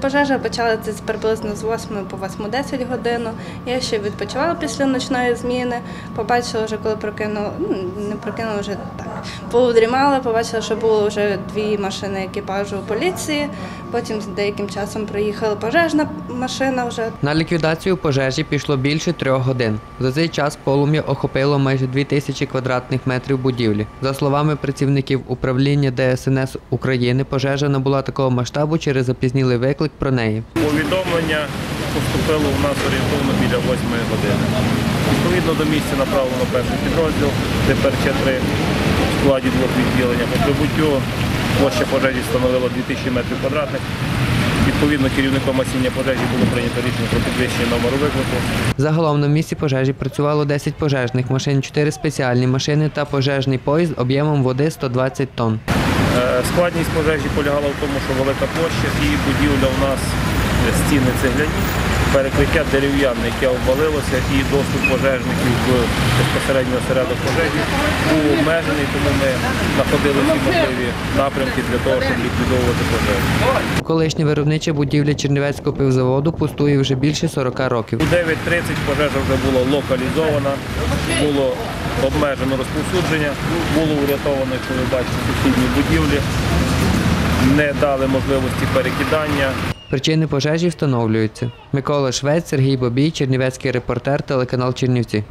Пожежа почалася приблизно з 8 по 8-10 годину. Я ще відпочивала після ночної зміни. Побачила вже, коли прокинула, ну, не прокинула вже так. поудрімала, побачила, що було вже дві машини екіпажу поліції. Потім з деяким часом приїхала пожежна машина вже. На ліквідацію пожежі пішло більше трьох годин. За цей час полум'я охопило майже 2 тисячі квадратних метрів будівлі. За словами працівників управління ДСНС України, пожежа набула такого масштабу через запізнілий виклик про неї. Повідомлення поступило у нас орієнтовно біля 8 години. Відповідно до місця направлено перший підрозділ ДПРЧ-3 в складі двох відділення. По прибуттю площа пожежі становила 2000 метрів квадратних. Відповідно, керівником осіння пожежі було прийнято рішення про підвищення номеру виклику. Загалом на місці пожежі працювало 10 пожежних машин, 4 спеціальні машини та пожежний поїзд об'ємом води 120 тонн. Е, Складність пожежі полягала в тому, що велика площа і будівля у нас стіни цегляні, перекриття дерев'яне, яке обвалилося, і доступ пожежників в безпосередньо осередок пожежі був обмежений, тому ми знаходили всі можливі напрямки для того, щоб ліквідовувати пожежу. Колишня виробнича будівля Чернівецького пивзаводу пустує вже більше 40 років. У 9.30 пожежа вже була локалізована, було обмежено розповсюдження, було врятовано, що ви бачите, сусідні будівлі, не дали можливості перекидання. Причини пожежі встановлюються. Микола Швець, Сергій Бобій, Чернівецький репортер, телеканал Чернівці.